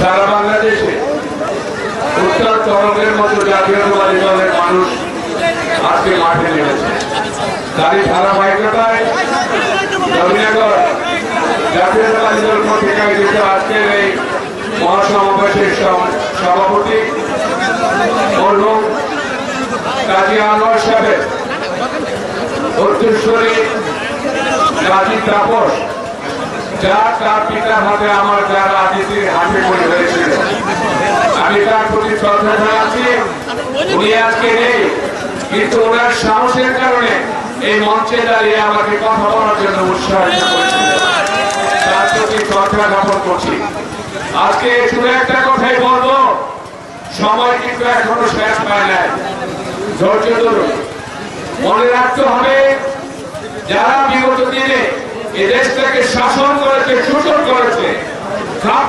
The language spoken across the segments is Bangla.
সারা বাংলাদেশে উত্তর তরফের মতো জাতীয়তাবাদী দলের মানুষ আজকে মাঠে নেমেছে। তারই ধারাবাহিকতায় রবীন্দ্রনগর জাতীয়তাবাদী দল কর্তৃক আয়োজিত আজকের এই মহাসমাবেশের সভাপতি মরহুম কাজী আনোয়ার সাহেব উত্তরস্বরী কাজী তাপস যা তার পিতার হাতে আমার যা রাজনীতির হাতে পড়ে হয়েছিল। আমি তার প্রতি শ্রদ্ধা জানাচ্ছি উনি আজকে নেই। কিন্তু ওনার সাহসের কারণে এই মঞ্চে দাঁড়িয়ে আমাকে কথা বলার জন্য উৎসাহিত তার প্রতি শ্রদ্ধা জ্ঞাপন করছি। আজকে শুধু একটা কথাই বলব। সময় কিন্তু এখনও শেষ পায় নাই। ধৈর্য ধরুন। মনে রাখতে হবে, যারা বিগত দিনে এই দেশটাকে শাসন করেছে শোষণ করেছে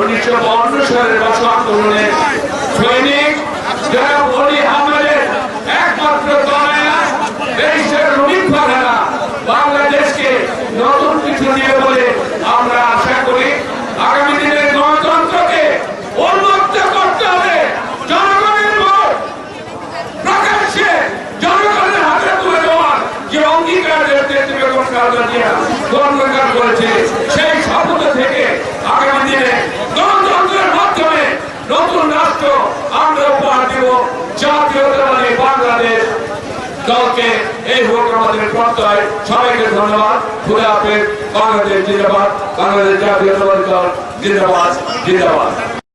উনিশশো বাউন্ন সালের ভাষা আন্দোলনের সৈনিক যারা বলি আমাদের একমাত্র গণঅঙ্গীকার করেছে সেই শপথ থেকে আগামী দিনে গণতন্ত্রের মাধ্যমে নতুন রাষ্ট্র আমরা উপহার দেব জাতীয়তাবাদী বাংলাদেশ দলকে এই হোক আমাদের প্রত্যয় সবাইকে ধন্যবাদ। খুলে হাফেজ, বাংলাদেশ জিন্দাবাদ। বাংলাদেশ জাতীয়তাবাদী দল জিন্দাবাদ জিন্দাবাদ।